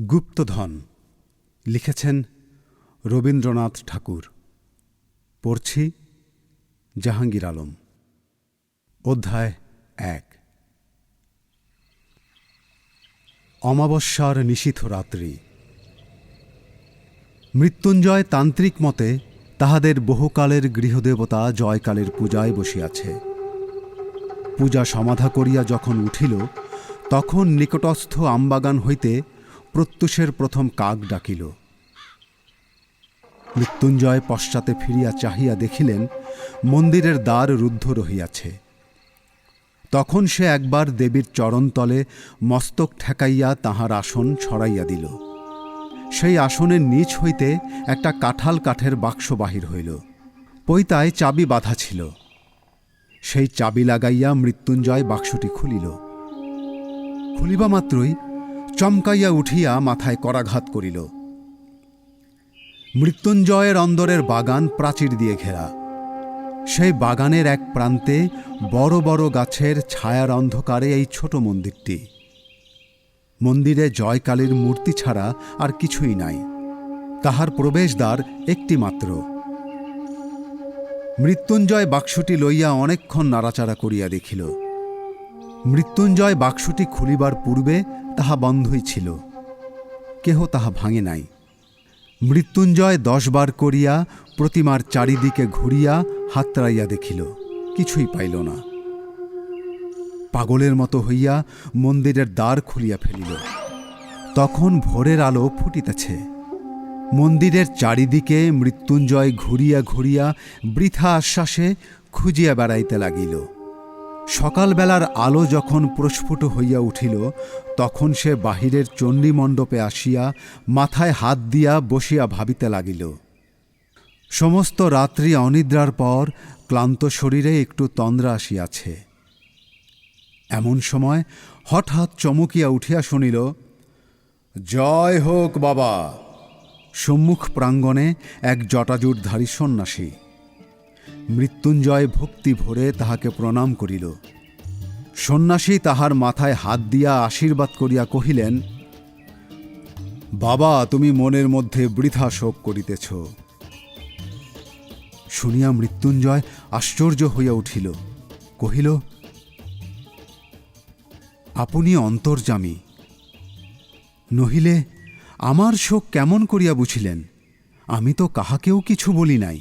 গুপ্তধন। লিখেছেন রবীন্দ্রনাথ ঠাকুর। পড়ছি জাহাঙ্গীর আলম। অধ্যায় এক। অমাবস্যার নিশীথ রাত্রি। মৃত্যুঞ্জয় তান্ত্রিক মতে তাহাদের বহুকালের গৃহদেবতা জয়কালের পূজায় বসিয়াছে। পূজা সমাধা করিয়া যখন উঠিল, তখন নিকটস্থ আমবাগান হইতে প্রত্যুষের প্রথম কাক ডাকিল। মৃত্যুঞ্জয় পশ্চাতে ফিরিয়া চাহিয়া দেখিলেন, মন্দিরের দ্বার রুদ্ধ রহিয়াছে। তখন সে একবার দেবীর চরণতলে মস্তক ঠেকাইয়া তাহার আসন ছড়াইয়া দিল। সেই আসনের নিচ হইতে একটা কাঁঠাল কাঠের বাক্স বাহির হইল। পৈতায় চাবি বাঁধা ছিল। সেই চাবি লাগাইয়া মৃত্যুঞ্জয় বাক্সটি খুলিল। খুলিবা মাত্রই চমকাইয়া উঠিয়া মাথায় করাঘাত করিল। মৃত্যুঞ্জয়ের অন্দরের বাগান প্রাচীর দিয়ে ঘেরা। সেই বাগানের এক প্রান্তে বড় বড় গাছের ছায়ার অন্ধকারে এই ছোট মন্দিরটি। মন্দিরে জয়কালীর মূর্তি ছাড়া আর কিছুই নাই। তাহার প্রবেশদ্বার একটি মাত্র মৃত্যুঞ্জয় বাক্সটি লইয়া অনেকক্ষণ নাড়াচাড়া করিয়া দেখিল। মৃত্যুঞ্জয় বাক্সটি খুলিবার পূর্বে তাহা বন্ধই ছিল। কেহ তাহা ভাঙে নাই। মৃত্যুঞ্জয় দশবার করিয়া প্রতিমার চারিদিকে ঘুরিয়া হাতড়াইয়া দেখিল, কিছুই পাইল না। পাগলের মতো হইয়া মন্দিরের দ্বার খুলিয়া ফেলিল। তখন ভোরের আলো ফুটিতেছে। মন্দিরের চারিদিকে মৃত্যুঞ্জয় ঘুরিয়া ঘুরিয়া বৃথা আশ্বাসে খুঁজিয়া বেড়াইতে লাগিল। সকালবেলার আলো যখন প্রস্ফুট হইয়া উঠিল, তখন সে বাহিরের চণ্ডীমণ্ডপে আসিয়া মাথায় হাত দিয়া বসিয়া ভাবিতে লাগিল। সমস্ত রাত্রি অনিদ্রার পর ক্লান্ত শরীরে একটু তন্দ্রা আসিয়াছে। এমন সময় হঠাৎ চমকিয়া উঠিয়া শুনিল, জয় হোক বাবা! সম্মুখ প্রাঙ্গণে এক জটাজুটধারী সন্ন্যাসী মৃত্যুঞ্জয় ভক্তি ভরে তাহাকে প্রণাম করিল। সন্ন্যাসী তাহার মাথায় হাত দিয়া আশীর্বাদ করিয়া কহিলেন, বাবা, তুমি মনের মধ্যে বৃথা শোক করিতেছ। শুনিয়া মৃত্যুঞ্জয় আশ্চর্য হইয়া উঠিল। কহিল, আপনি অন্তর্জামী নহিলে আমার শোক কেমন করিয়া বুঝিলেন? আমি তো কাহাকেও কিছু বলি নাই।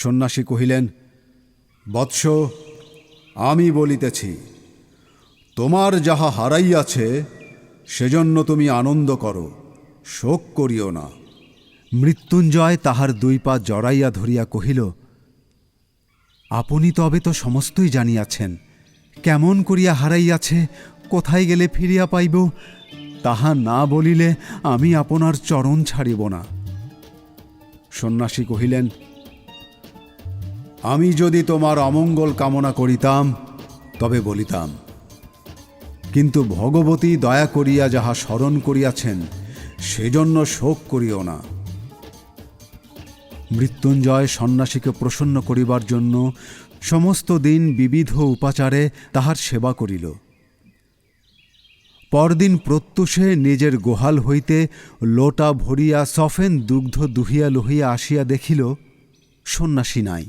সন্ন্যাসী কহিলেন, বৎস, আমি বলিতেছি, তোমার যাহা হারাইয়াছে, সেজন্য তুমি আনন্দ করো, শোক করিও না। মৃত্যুঞ্জয় তাহার দুই পা জড়াইয়া ধরিয়া কহিল, আপনি তবে তো সমস্তই জানিয়াছেন, কেমন করিয়া হারাইয়াছে, কোথায় গেলে ফিরিয়া পাইব, তাহা না বলিলে আমি আপনার চরণ ছাড়িব না। সন্ন্যাসী কহিলেন আমি যদি তোমার অমঙ্গল কামনা করিতাম, তবে বলিতাম, কিন্তু ভগবতী দয়া করিয়া যাহা স্মরণ করিয়াছেন, সেজন্য শোক করিও না। মৃত্যুঞ্জয় সন্ন্যাসীকে প্রসন্ন করিবার জন্য সমস্ত দিন বিবিধ উপাচারে তাহার সেবা করিল। পরদিন প্রত্যুষে নিজের গোহাল হইতে লোটা ভরিয়া সফেন দুগ্ধ দুহিয়া লহিয়া আসিয়া দেখিল, সন্ন্যাসী নাই।